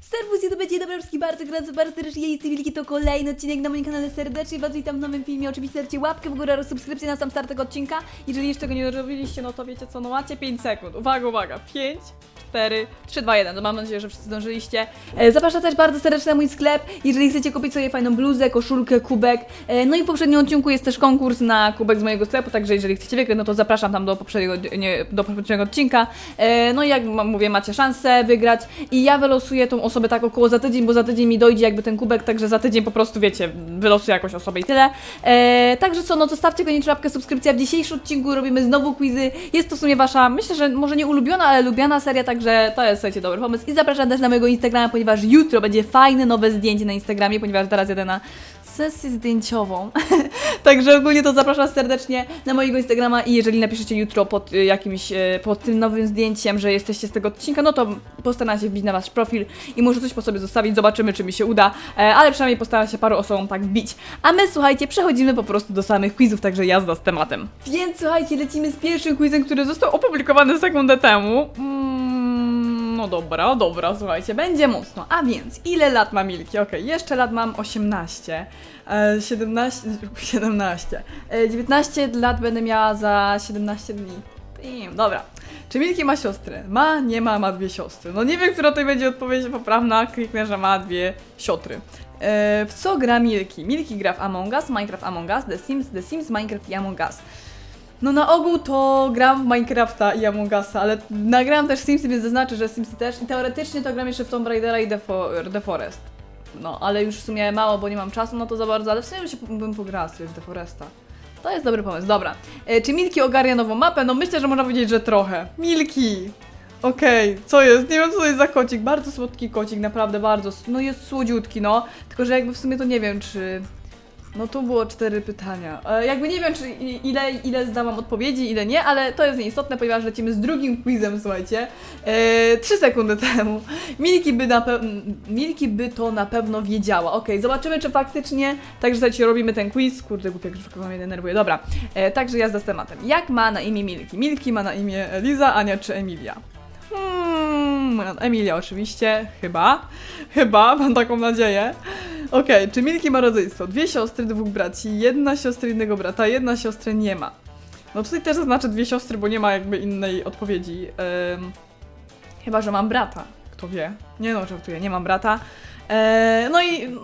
Serwus, będzie dobra wszystkich bardzo, bardzo, bardzo serdecznie. Jestem Wilki, to kolejny odcinek na moim kanale. Serdecznie Was witam w nowym filmie. Oczywiście łapkę w górę oraz subskrypcję na sam start tego odcinka. Jeżeli jeszcze go nie zrobiliście, no to wiecie co, no macie 5 sekund. Uwaga, uwaga. 5, 4, 3, 2, 1. To mam nadzieję, że wszyscy zdążyliście. E, zapraszam też bardzo serdecznie na mój sklep. Jeżeli chcecie kupić sobie fajną bluzę, koszulkę, kubek. E, no i w poprzednim odcinku jest też konkurs na kubek z mojego sklepu, także jeżeli chcecie wygrać, no to zapraszam tam do poprzedniego, nie, do poprzedniego odcinka. E, no i jak mówię, macie szansę wygrać i ja wylosuję tą osobę tak około za tydzień, bo za tydzień mi dojdzie jakby ten kubek, także za tydzień po prostu wiecie, wylosuję jakąś osobę i tyle. E, także co, no to stawcie koniecznie łapkę, subskrypcja. W dzisiejszym odcinku robimy znowu quizy. Jest to w sumie wasza, myślę, że może nie ulubiona, ale lubiana seria, także to jest, słuchajcie, dobry pomysł. I zapraszam też na mojego Instagrama, ponieważ jutro będzie fajne nowe zdjęcie na Instagramie, ponieważ teraz jadę na sesję zdjęciową. Także ogólnie to zapraszam serdecznie na mojego Instagrama i jeżeli napiszecie jutro pod y, jakimś, y, pod tym nowym zdjęciem, że jesteście z tego odcinka, no to postaram się wbić na wasz profil i może coś po sobie zostawić, zobaczymy czy mi się uda, e, ale przynajmniej postaram się paru osobom tak wbić. A my słuchajcie, przechodzimy po prostu do samych quizów, także jazda z tematem. Więc słuchajcie, lecimy z pierwszym quizem, który został opublikowany sekundę temu. Mm, no dobra, dobra, słuchajcie, będzie mocno. A więc, ile lat ma Milki? Okej, jeszcze lat mam 18. E, 17, 17. E, 19 lat będę miała za 17 dni. Dobra. Czy Milki ma siostrę? Ma, nie ma, ma dwie siostry. No nie wiem, która tutaj będzie odpowiedź poprawna. Kliknę, że ma dwie siotry. E, w co gra Milki? Milki gra w Among Us, Minecraft Among Us, The Sims, The Sims, Minecraft i Among Us. No na ogół to gram w Minecrafta i Among Usa, ale nagrałam też Simsy, więc zaznaczę, że Simsy też i teoretycznie to gram jeszcze w Tomb Raidera i The, For The Forest. No, ale już w sumie mało, bo nie mam czasu na to za bardzo, ale w sumie bym się bym pograła sobie w The Foresta. To jest dobry pomysł, dobra. E, czy Milki ogarnia nową mapę? No myślę, że można powiedzieć, że trochę. Milki! Okej, co jest? Nie wiem co to jest za kocik. Bardzo słodki kocik, naprawdę bardzo. No jest słodziutki, no. Tylko, że jakby w sumie to nie wiem, czy... No tu było cztery pytania. E, jakby nie wiem, czy ile, ile zdałam odpowiedzi, ile nie, ale to jest nieistotne, ponieważ lecimy z drugim quizem, słuchajcie. E, trzy sekundy temu. Milki by, na Milki by to na pewno wiedziała. Okej, zobaczymy, czy faktycznie. Także słuchajcie, robimy ten quiz. Kurde, głupia grzywka mnie denerwuje. Dobra, e, także jazda z tematem. Jak ma na imię Milki? Milki ma na imię Eliza, Ania czy Emilia? Hmm, Emilia oczywiście, chyba. Chyba, mam taką nadzieję. Okej, czy Milki ma rodzeństwo? Dwie siostry, dwóch braci, jedna siostra jednego brata, jedna siostra nie ma. No tutaj też zaznaczę dwie siostry, bo nie ma jakby innej odpowiedzi. Chyba, że mam brata. Kto wie? Nie no, żartuję, nie mam brata. E, no i no,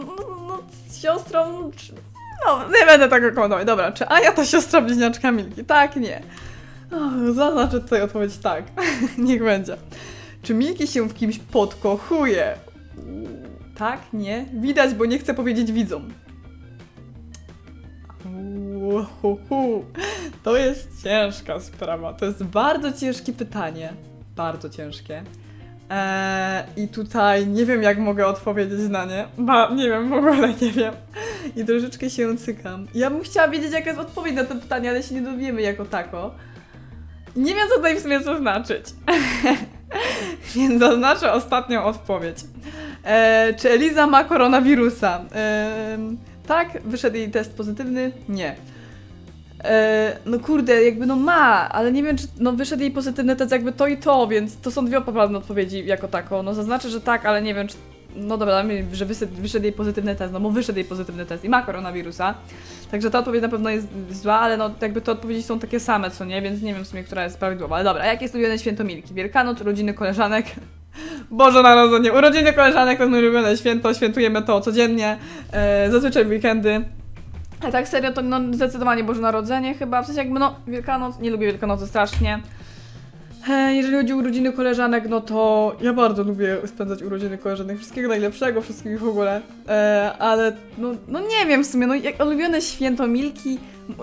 no, z siostrą... czy- No, nie będę tego komentować. Dobra, czy Ania to siostra bliźniaczka Milki? Tak, nie. O, zaznaczę tutaj odpowiedź tak. Niech będzie. Czy Milki się w kimś podkochuje? Tak, nie. Widać, bo nie chcę powiedzieć widzom. To jest ciężka sprawa. To jest bardzo ciężkie pytanie. Bardzo ciężkie. Eee, I tutaj nie wiem, jak mogę odpowiedzieć na nie. Ba, nie wiem, w ogóle nie wiem. I troszeczkę się cykam. Ja bym chciała wiedzieć, jaka jest odpowiedź na to pytanie, ale się nie dowiemy jako tako. Nie wiem, co tutaj w sumie zaznaczyć. Więc zaznaczę ostatnią odpowiedź. E, czy Eliza ma koronawirusa? E, tak, wyszedł jej test pozytywny? Nie. E, no kurde, jakby no ma, ale nie wiem, czy no wyszedł jej pozytywny test jakby to i to, więc to są dwie poprawne odpowiedzi jako tako. No zaznaczę, że tak, ale nie wiem, czy... No dobra, że wyszedł, jej pozytywny test, no bo wyszedł jej pozytywny test i ma koronawirusa. Także ta odpowiedź na pewno jest zła, ale no jakby te odpowiedzi są takie same, co nie, więc nie wiem w sumie, która jest prawidłowa. Ale dobra, jakie jest święto Milki? Wielkanoc, urodziny koleżanek, Boże Narodzenie, urodziny koleżanek to jest moje ulubione święto, świętujemy to codziennie, e, zazwyczaj w weekendy. A tak serio to no, zdecydowanie Boże Narodzenie chyba, w sensie jakby no Wielkanoc, nie lubię Wielkanocy strasznie. Jeżeli chodzi o urodziny koleżanek, no to ja bardzo lubię spędzać urodziny koleżanek, wszystkiego najlepszego, wszystkich w ogóle, e, ale no, no nie wiem w sumie, no jak ulubione święto Milki,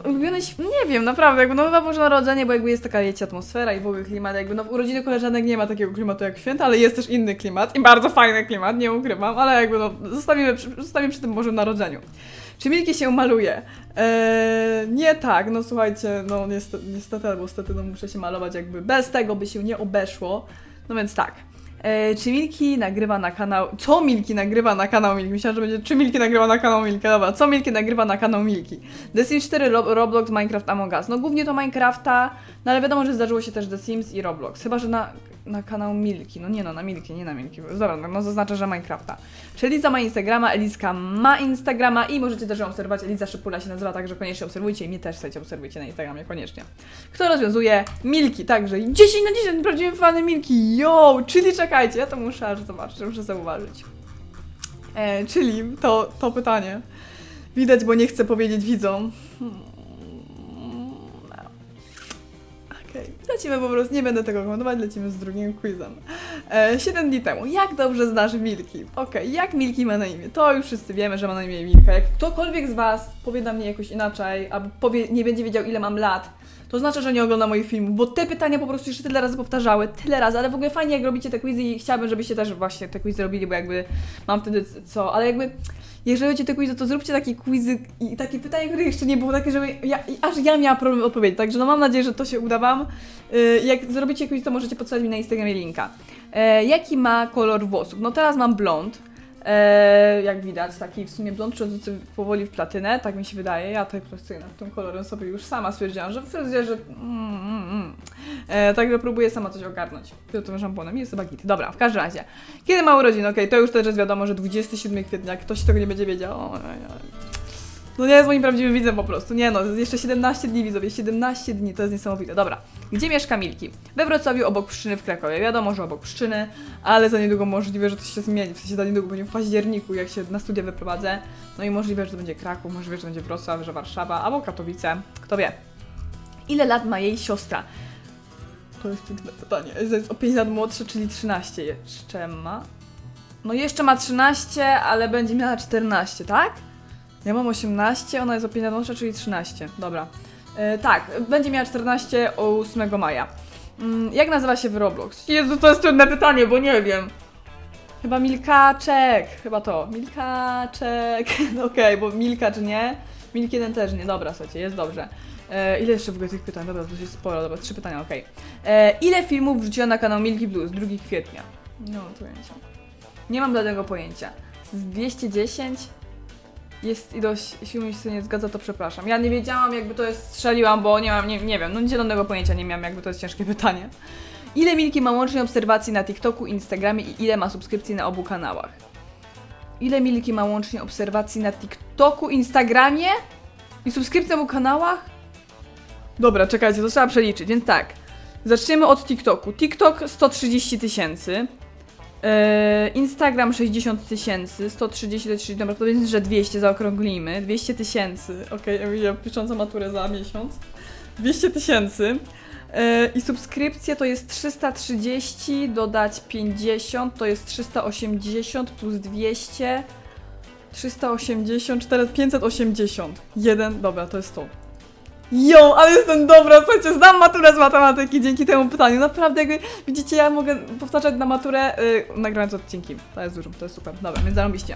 ulubione, św- nie wiem, naprawdę, jakby no chyba Boże Narodzenie, bo jakby jest taka, wiecie, atmosfera i w ogóle klimat, jakby no w urodziny koleżanek nie ma takiego klimatu jak święta, ale jest też inny klimat i bardzo fajny klimat, nie ukrywam, ale jakby no zostawimy, przy- zostawimy przy tym Bożym Narodzeniu. Czy Milki się maluje? Eee, nie tak, no słuchajcie, no niestety, niestety albo stety, no muszę się malować jakby bez tego by się nie obeszło. No więc tak. Eee, czy Milki nagrywa na kanał... Co Milki nagrywa na kanał Milki? Myślałam, że będzie czy Milki nagrywa na kanał Milki. Dobra, co Milki nagrywa na kanał Milki? The Sims 4, Ro- Roblox, Minecraft, Among Us. No głównie to Minecrafta, no ale wiadomo, że zdarzyło się też The Sims i Roblox. Chyba, że na na kanał Milki. No nie no, na Milki, nie na Milki. Dobra, no, no zaznaczę, że Minecrafta. Czyli Eliza ma Instagrama, Eliska ma Instagrama i możecie też ją obserwować. Eliza Szypula się nazywa, także koniecznie obserwujcie i mnie też słuchajcie, obserwujcie na Instagramie, koniecznie. Kto rozwiązuje? Milki, także 10 na 10 prawdziwy fany Milki, yo! Czyli czekajcie, ja to muszę aż zobaczyć, muszę zauważyć. E, czyli to, to pytanie. Widać, bo nie chcę powiedzieć widzom. Hmm. Lecimy po prostu, nie będę tego komentować, lecimy z drugim quizem. E, 7 dni temu, jak dobrze znasz Milki? Okej, jak Milki ma na imię? To już wszyscy wiemy, że ma na imię Milka. Jak ktokolwiek z Was powie na mnie jakoś inaczej, albo powie, nie będzie wiedział ile mam lat, to znaczy, że nie ogląda moich filmów, bo te pytania po prostu jeszcze tyle razy powtarzały, tyle razy, ale w ogóle fajnie jak robicie te quizy i chciałabym, żebyście też właśnie te quizy robili, bo jakby mam wtedy co, ale jakby jeżeli robicie te quizy, to zróbcie takie quizy i takie pytania, które jeszcze nie było, takie, żeby ja, aż ja miała problem odpowiedzieć, także no mam nadzieję, że to się uda Wam. Y, Jak zrobicie quiz, to możecie podstawić mi na Instagramie linka. E, jaki ma kolor włosów? No teraz mam blond. E, jak widać, taki w sumie blond przechodzący powoli w platynę, tak mi się wydaje. Ja pracuję nad tym kolorem sobie już sama stwierdziłam, że w fryzjerze... Mm, mm, mm. E, także próbuję sama coś ogarnąć. Tym szamponem jest chyba git. Dobra, w każdym razie. Kiedy ma urodziny? Okej, to już też jest wiadomo, że 27 kwietnia, ktoś tego nie będzie wiedział. O, oj, oj. No nie jest moim prawdziwym widzem po prostu. Nie no, jeszcze 17 dni widzowie, 17 dni, to jest niesamowite. Dobra, gdzie mieszka Milki? We Wrocławiu, obok Pszczyny w Krakowie. Wiadomo, że obok Pszczyny, ale za niedługo możliwe, że to się zmieni. W sensie za niedługo będzie w październiku, jak się na studia wyprowadzę. No i możliwe, że to będzie Kraków, możliwe, że to będzie Wrocław, że Warszawa, albo Katowice. Kto wie. Ile lat ma jej siostra? To jest trudne pytanie. Jest o 5 lat młodsze, czyli 13 jeszcze ma. No jeszcze ma 13, ale będzie miała 14, tak? Ja mam 18, ona jest o 5 lat młodsza, czyli 13. Dobra. E, tak, będzie miała 14 o 8 maja. Mm, jak nazywa się w Roblox? Jezu, to jest trudne pytanie, bo nie wiem. Chyba Milkaczek, chyba to. Milkaczek. No Okej, bo Milka czy nie? Milk 1 też nie. Dobra, słuchajcie, jest dobrze. E, ile jeszcze w ogóle tych pytań? Dobra, to jest sporo, dobra, trzy pytania, okej. E, Ile filmów wrzuciła na kanał Milky Blues 2 kwietnia? Nie mam pojęcia. Nie mam żadnego pojęcia. Z 210? Jest ilość, jeśli mi się nie zgadza, to przepraszam. Ja nie wiedziałam, jakby to jest, strzeliłam, bo nie mam, nie, nie wiem, no zielonego pojęcia nie miałam, jakby to jest ciężkie pytanie. Ile Milki ma łącznie obserwacji na TikToku, Instagramie i ile ma subskrypcji na obu kanałach? Ile Milki ma łącznie obserwacji na TikToku, Instagramie i subskrypcji na obu kanałach? Dobra, czekajcie, to trzeba przeliczyć, więc tak. Zaczniemy od TikToku. TikTok 130 tysięcy. Yy, Instagram 60 tysięcy, 130 to czyli dobra, powiedzmy, że 200 zaokrąglimy, 200 tysięcy, okej, Emilia pisząca maturę za miesiąc, 200 tysięcy. Yy, i subskrypcje to jest 330, dodać 50, to jest 380 plus 200, 380, 4, 580, jeden, dobra, to jest to. Jo, ale jestem dobra, słuchajcie, znam maturę z matematyki dzięki temu pytaniu. Naprawdę, jakby widzicie, ja mogę powtarzać na maturę, yy, nagrając odcinki. To jest dużo, to jest super. Dobra, więc zarobiście.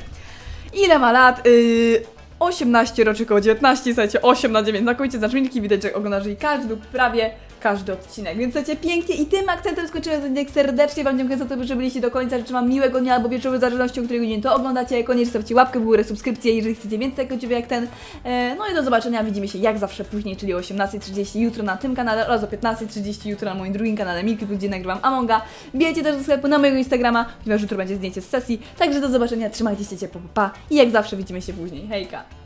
Ile ma lat? Yy, 18 roczy koło 19, słuchajcie, 8 na 9. Na końcu znaczminki widać, że oglądasz jej każdy lub prawie każdy odcinek. Więc słuchajcie, pięknie i tym akcentem skończyłem ten odcinek. Serdecznie Wam dziękuję za to, że byliście do końca. Życzę Wam miłego dnia albo wieczoru, w zależności o której godzinie to oglądacie. Koniecznie zostawcie łapkę w górę, subskrypcję, jeżeli chcecie więcej ciebie jak ten. E, no i do zobaczenia. Widzimy się jak zawsze później, czyli o 18.30 jutro na tym kanale oraz o 15.30 jutro na moim drugim kanale Milky, gdzie nagrywam Amonga. Bijecie też do sklepu na mojego Instagrama, ponieważ jutro będzie zdjęcie z sesji. Także do zobaczenia, trzymajcie się ciepło, pa, pa. I jak zawsze widzimy się później. Hejka!